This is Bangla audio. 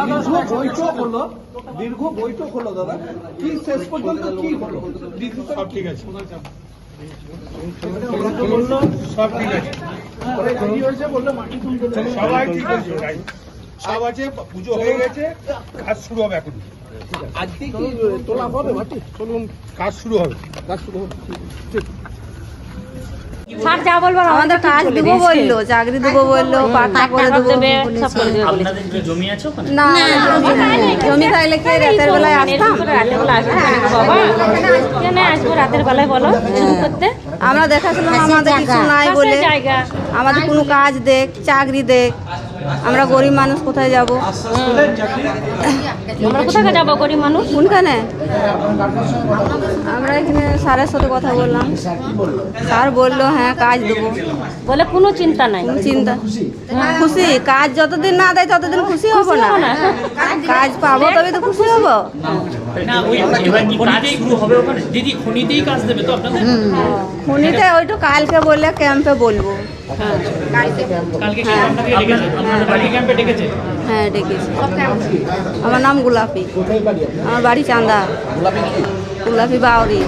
দীর্ঘ বৈঠক হলো দীর্ঘ বৈঠক হলো দাদা। কি শেষ পর্যন্ত কি হলো? সব ঠিক আছে। সব ঠিক আছে কি হয়েছে বলল মাটি তুলতে দেবে। সবাই ঠিক আছে সব আছে পুজো হয়ে গেছে কাজ শুরু হবে এখন। আজকে কি তোলা হবে মাটি? চলুন কাজ শুরু হবে। কাজ শুরু হবে। ঠিক স্যার যা বলবার আমাদের কাজ দেবো বলল চাকরি দেবো বলল পাট্টা করে দেবো দেবে সব করে দেবে। বলেছে। আপনাদের কি জমি আছে ওখানে? না জমি থাকলে কি রাতের বেলায় আসতাম? আসব। রাতের বেলায় বলো করতে। আমরা দেখাছিলাম আমাদের কিছু নাই বলে। আমাদের কোনো কাজ দেখ চাকরি দেখ। আমরা গরিব মানুষ কোথায় যাব? আমরা কোথায় যাব গরিব মানুষ? কোনখানে? আমরা এখানে স্যারের সাথে কথা বললাম। স্যার বলল হ্যাঁ কাজ দেবো। বলে কোনো চিন্তা নাই। চিন্তা। খুশি? কাজ যতদিন না দেয় ততদিন খুশি হব না? কাজ পাবো তবে তো খুশি হব। না ওই এবার কি কাজ শুরু হবে ওখানে? দিদি খনিতেই কাজ দেবে তো আপনাদের? খুনিতে ওইটু কালকে বললে ক্যাম্পে বলব। কালকে আপনাকে ডেকেছে? হ্যাঁ ডেকেছি। আমার নাম গোলাপি। আমার বাড়ি চান্দা। গোলাপি বাউরি।